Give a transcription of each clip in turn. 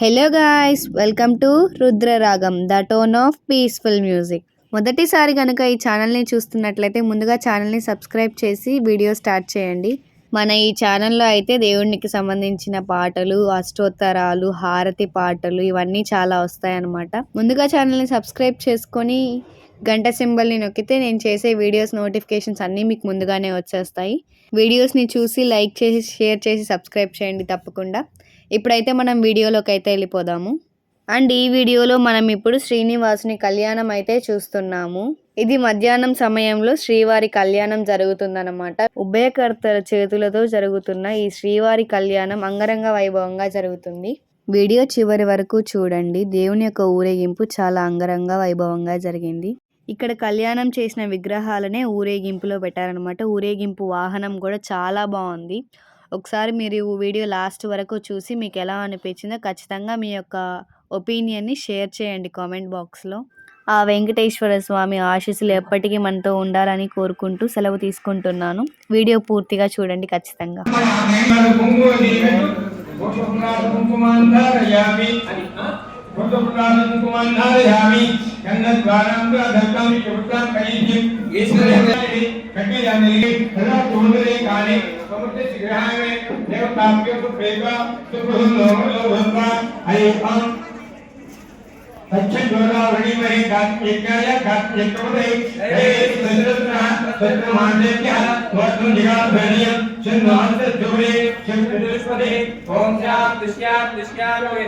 Hello guys welcome to Rudraragam the tone of peaceful music మొదటిసారి కనుక ఈ ఛానల్ని చూస్తున్నట్లయితే ముందుగా ఛానల్ని సబ్స్క్రైబ్ చేసి వీడియో స్టార్ట్ చేయండి. మన ఈ ఛానల్లో అయితే దేవునికి సంబంధించిన పాటలు అష్టోత్తరాలు హారతి పాటలు ఇవన్నీ చాలా వస్తాయన్నమాట. ముందుగా ఛానల్ని సబ్స్క్రైబ్ చేసుకొని గంట సింబల్ని నొక్కితే నేను చేసే వీడియోస్ నోటిఫికేషన్స్ అన్నీ మీకు ముందుగానే వచ్చేస్తాయి. వీడియోస్ని చూసి లైక్ చేసి షేర్ చేసి సబ్స్క్రైబ్ చేయండి తప్పకుండా. ఇప్పుడైతే మనం వీడియోలోకి అయితే వెళ్ళిపోదాము. అండ్ ఈ వీడియోలో మనం ఇప్పుడు శ్రీనివాసుని కళ్యాణం అయితే చూస్తున్నాము. ఇది మధ్యాహ్నం సమయంలో శ్రీవారి కళ్యాణం జరుగుతుందన్నమాట. ఉభయకర్తల చేతులతో జరుగుతున్న ఈ శ్రీవారి కళ్యాణం అంగరంగ వైభవంగా జరుగుతుంది. వీడియో చివరి వరకు చూడండి. దేవుని యొక్క ఊరేగింపు చాలా అంగరంగ వైభవంగా జరిగింది. ఇక్కడ కళ్యాణం చేసిన విగ్రహాలనే ఊరేగింపులో పెట్టారనమాట ఊరేగింపు వాహనం కూడా చాలా బాగుంది. ఒకసారి మీరు ఈ వీడియో లాస్ట్ వరకు చూసి మీకు ఎలా అనిపించిందో ఖచ్చితంగా మీ యొక్క ఒపీనియన్ని షేర్ చేయండి కామెంట్ బాక్స్లో. ఆ వెంకటేశ్వర స్వామి ఆశీస్సులు ఎప్పటికీ మనతో ఉండాలని కోరుకుంటూ సెలవు తీసుకుంటున్నాను. వీడియో పూర్తిగా చూడండి ఖచ్చితంగా. కుంకుమాంధారయామి కుంకుమాంధారయామి గంధద్వారం దత్తం చుట్టం కైద్యం ఈశ్వరేంద్రుడి కట్టియాని సదా తోందరే కాని సముద్ర శిఖరామే దేవతాభ్యో ప్రేమ సుఖంలో భద్ర అయ్యం సత్యగోదావరి మహి కార్తికేయ కార్తికవదే హే సుందరత్న సత్యమాందేత్య స్వర్గం జిగాధ్వర్యం చంద్రాంత జోరే చంద్రస్పదే ఓం శాంతి శాంతి శాంతి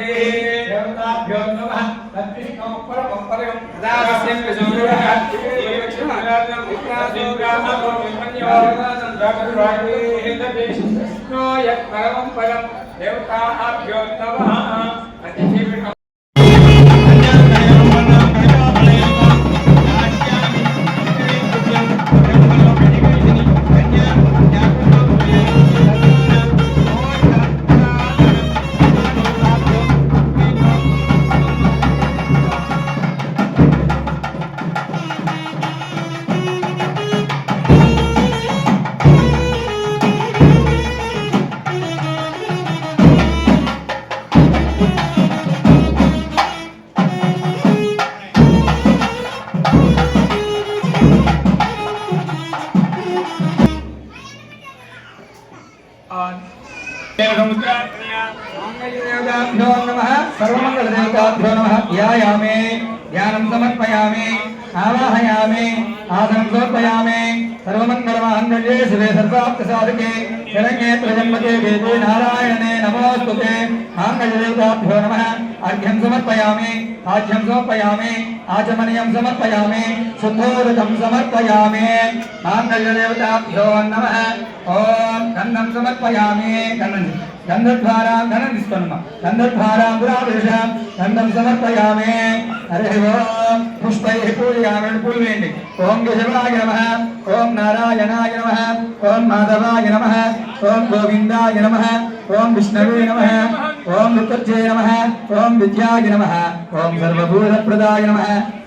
దేవతాభ్యో నమః తత్విష్ణో పరమం పరం దాస్యం విజోరః దేవక్షమారాజం విక్రాసో గ్రామో విమన్యోరదాసం विष्णो यत् परमं परं देवताभ्यो नमः अतिशीघ्रम् అతిథి దేవతాభ్యో నమః సర్వమంగళదేవతాభ్యో నమః ధ్యాయామి ధ్యానం సమర్పయామి ఆవాహయామి ఆసనం సమర్పయామి సర్వమంగళమాంగళ్యే శివే సర్వాప్తసాధకే శరణ్యే ప్రజన్మతే వేదే నారాయణే నమోస్తుతే మాంగళ్యదేవతాభ్యో నమః అర్ఘ్యం సమర్పయామి ఆజ్యం సమర్పయామి ఆచమనీయం సమర్పయామి శుద్ధోదకం సమర్పయామి మాంగళ్యదేవతాభ్యో నమ ఓం గంధం సమర్పయామి గంధం గంధద్వారా గణం తీసుకోనమ్మా గంధద్వారా పురాపురుషం గంధం సమర్పయామి హరి ఓం పుష్పై పూజయామి పూలు వేయండి ఓం కేశవాయ నమ ఓం నారాయణాయ నమ ఓం మాధవాయ నమ ఓం గోవిందాయ నమ ఓం విష్ణవే నమ ఓం ఋతుర్జయ నమ ఓం విద్యాయ నమ ఓం సర్వభూతప్రదాయ నమ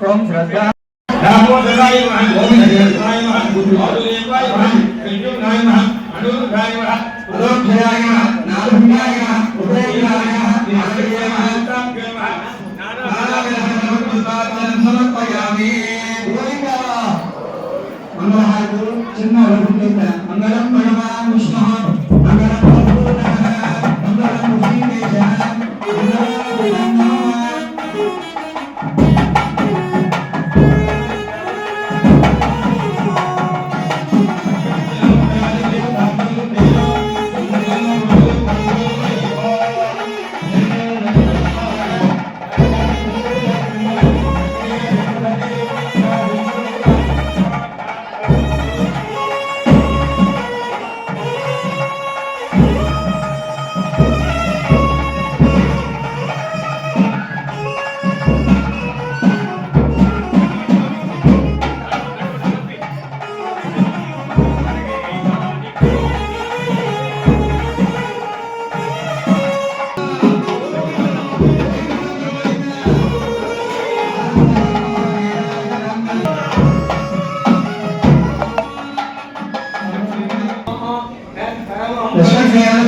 ఓం శ్రద్ధా దామోదరాయ నమః గోవిందాయ నమః బుద్ధవాయ నమః కళ్యూనాయ నమః అనురుద్ధాయ నమః అదోక్షయాయ నమ నారభ్యాయ నమ ఉదయాయ నమ నారభ్యాయ నమ తాభ్యో నమః నారాయణ సమర్పయామి సమర్పయామి గోవిందా మంగళహారతులు చిన్న వరకుంటుంద మంగళం భగవాన్ విష్ణు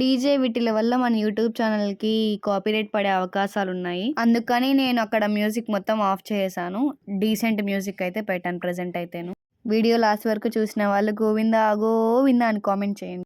డీజే వీటిల వల్ల మన యూట్యూబ్ ఛానల్కి కాపీరైట్ పడే అవకాశాలు ఉన్నాయి అందుకని నేను అక్కడ మ్యూజిక్ మొత్తం ఆఫ్ చేశాను డీసెంట్ మ్యూజిక్ అయితే పెట్టాను ప్రెసెంట్ అయితేను. వీడియో లాస్ట్ వరకు చూసిన వాళ్ళు గోవిందా గోవిందా అని కామెంట్ చేయండి.